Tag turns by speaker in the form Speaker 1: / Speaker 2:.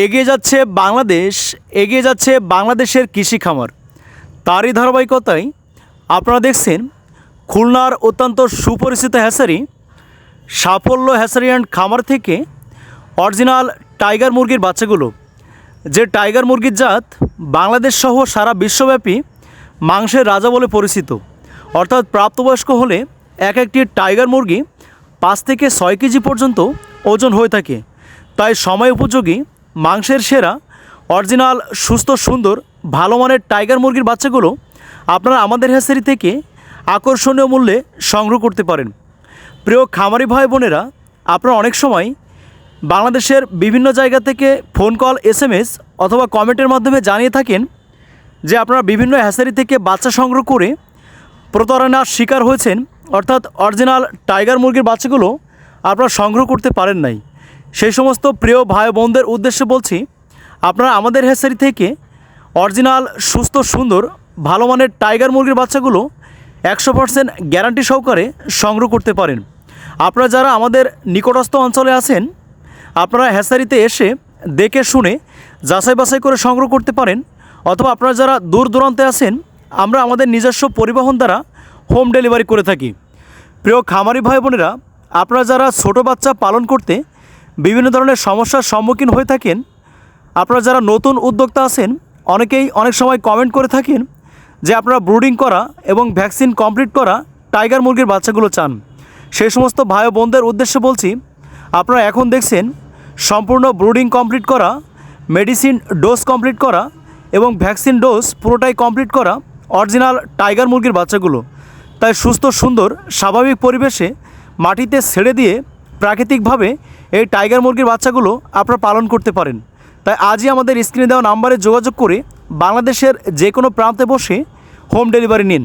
Speaker 1: এগিয়ে যাচ্ছে বাংলাদেশ, এগিয়ে যাচ্ছে বাংলাদেশের কৃষি খামার। তারই ধারাবাহিকতায় আপনারা দেখছেন খুলনার অত্যন্ত সুপরিচিত হ্যাসারি, সাফল্য হ্যাসারি অ্যান্ড খামার থেকে অরিজিনাল টাইগার মুরগির বাচ্চাগুলো। যে টাইগার মুরগির জাত বাংলাদেশ সহ সারা বিশ্বব্যাপী মাংসের রাজা বলে পরিচিত। অর্থাৎ প্রাপ্তবয়স্ক হলে এক একটি টাইগার মুরগি পাঁচ থেকে ছয় কেজি পর্যন্ত ওজন হয়ে থাকে। তাই সময় উপযোগী মাংসের সেরা, অরিজিনাল, সুস্থ, সুন্দর, ভালো মানের টাইগার মুরগির বাচ্চাগুলো আপনারা আমাদের হ্যাসারি থেকে আকর্ষণীয় মূল্যে সংগ্রহ করতে পারেন। প্রিয় খামারি ভাই বোনেরা, আপনারা অনেক সময় বাংলাদেশের বিভিন্ন জায়গা থেকে phone call S M S অথবা কমেন্টের মাধ্যমে জানিয়ে থাকেন যে আপনারা বিভিন্ন হ্যাসারি থেকে বাচ্চা সংগ্রহ করে প্রতারণার শিকার হয়েছেন, অর্থাৎ অরিজিনাল টাইগার মুরগির বাচ্চাগুলো আপনারা সংগ্রহ করতে পারেন নাই। সেই সমস্ত প্রিয় ভাই বোনদের উদ্দেশ্যে বলছি, আপনারা আমাদের হেসারি থেকে অরিজিনাল, সুস্থ, সুন্দর, ভালো মানের টাইগার মুরগির বাচ্চাগুলো একশো পার্সেন্ট গ্যারান্টি সহকারে সংগ্রহ করতে পারেন। আপনারা যারা আমাদের নিকটস্থ অঞ্চলে আছেন, আপনারা হ্যাসারিতে এসে দেখে শুনে যাচাই বাছাই করে সংগ্রহ করতে পারেন, অথবা আপনারা যারা দূর দূরান্তে আছেন, আমরা আমাদের নিজস্ব পরিবহন দ্বারা হোম ডেলিভারি করে থাকি। প্রিয় খামারি ভাই বোনেরা আপনারা যারা ছোট বাচ্চা পালন করতে বিভিন্ন ধরনের সমস্যার সম্মুখীন হয়ে থাকেন। আপনারা যারা নতুন উদ্যোক্তা আছেন, অনেকেই অনেক সময় কমেন্ট করে থাকেন যে আপনারা ব্রুডিং করা এবং ভ্যাকসিন কমপ্লিট করা টাইগার মুরগির বাচ্চাগুলো চান। সেই সমস্ত ভাই বোনদের উদ্দেশ্যে বলছি, আপনারা এখন দেখছেন সম্পূর্ণ ব্রুডিং কমপ্লিট করা মেডিসিন ডোজ কমপ্লিট করা এবং ভ্যাকসিন ডোজ পুরোটাই কমপ্লিট করা অরিজিনাল টাইগার মুরগির বাচ্চাগুলো। তাই সুস্থ, সুন্দর, স্বাভাবিক পরিবেশে মাটিতে ছেড়ে দিয়ে প্রাকৃতিকভাবে এই টাইগার মুরগির বাচ্চাগুলো আপনারা পালন করতে পারেন। তাই আজই আমাদের স্ক্রিনে দেওয়া নাম্বারে যোগাযোগ করে বাংলাদেশের যে কোনো প্রান্তে বসে হোম ডেলিভারি নিন।